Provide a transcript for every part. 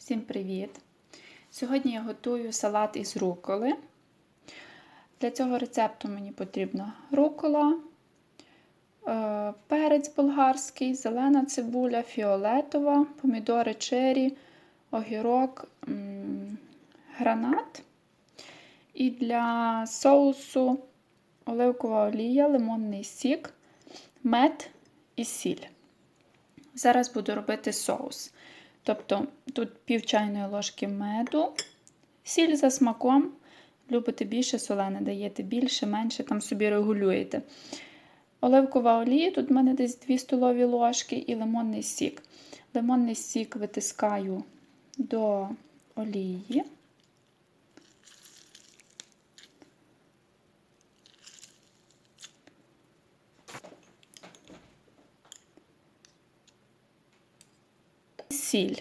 Всім привіт! Сьогодні я готую салат із руколи. Для цього рецепту мені потрібна рукола, е, перець болгарський, зелена цибуля, фіолетова, помідори чері, огірок, гранат. І для соусу оливкова олія, лимонний сік, мед і сіль. Зараз буду робити соус. Тобто тут пів чайної ложки меду, сіль за смаком. Любите більше солене, даєте більше, менше, там собі регулюєте. Оливкова олія, тут в мене десь 2 столові ложки і лимонний сік. Лимонний сік витискаю до олії. Сіль.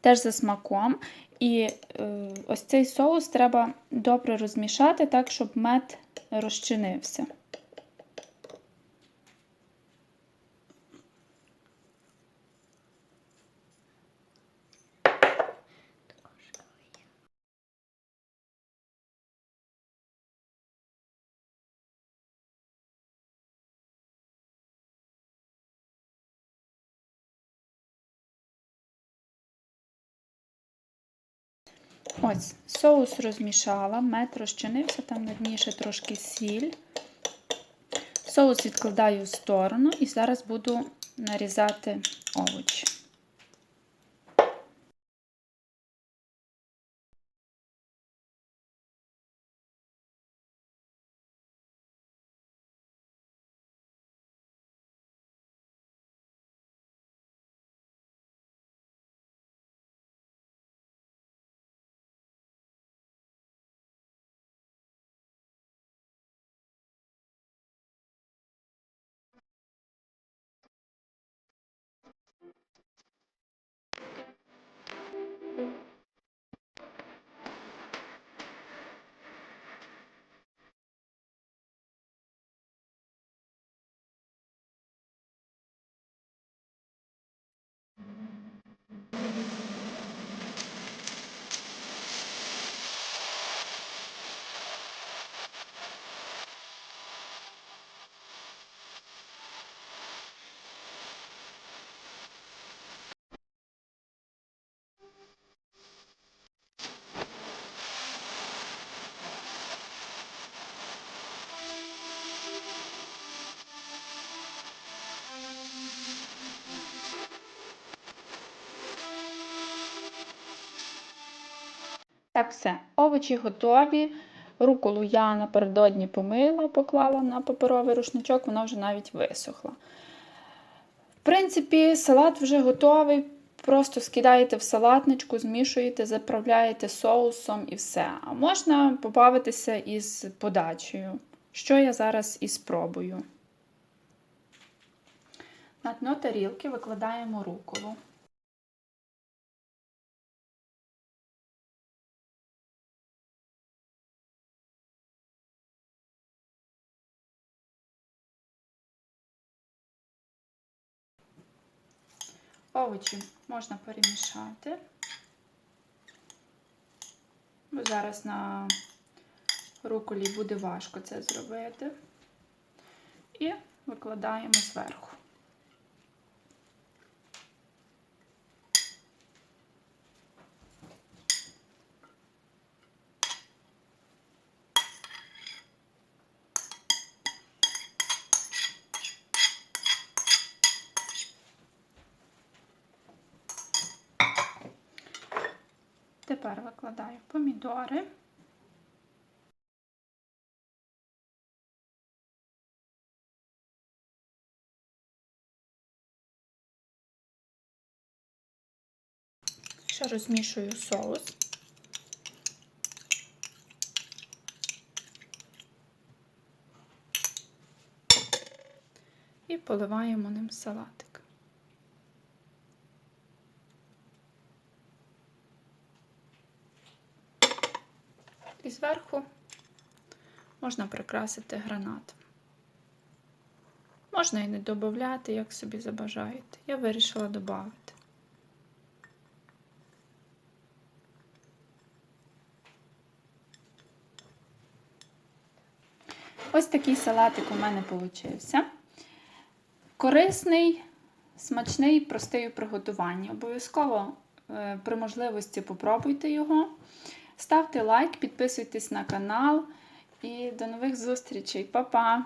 Теж за смаком. І е, ось цей соус треба добре розмішати так, щоб мед розчинився. Ось, соус розмішала, мед розчинився, там на дні ще трошки сіль. Соус відкладаю в сторону і зараз буду нарізати овочі. Так, все, овочі готові. Руколу я напередодні помила, поклала на паперовий рушничок, вона вже навіть висохла. В принципі, салат вже готовий. Просто скидаєте в салатничку, змішуєте, заправляєте соусом і все. А можна побавитися із подачею, що я зараз і спробую. На дно тарілки викладаємо руколу. Овочі можна перемішати. Бо зараз на руколі буде важко це зробити. І викладаємо зверху. Тепер викладаю помідори. Ще розмішую соус. І поливаємо ним салатик. і зверху можна прикрасити гранат. Можна і не додати, як собі забажаєте. Я вирішила додати. Ось такий салатик у мене получився. Корисний, смачний, простий у приготуванні. Обов'язково е, при можливості попробуйте його. Ставте лайк, підписуйтесь на канал і до нових зустрічей. Па-па!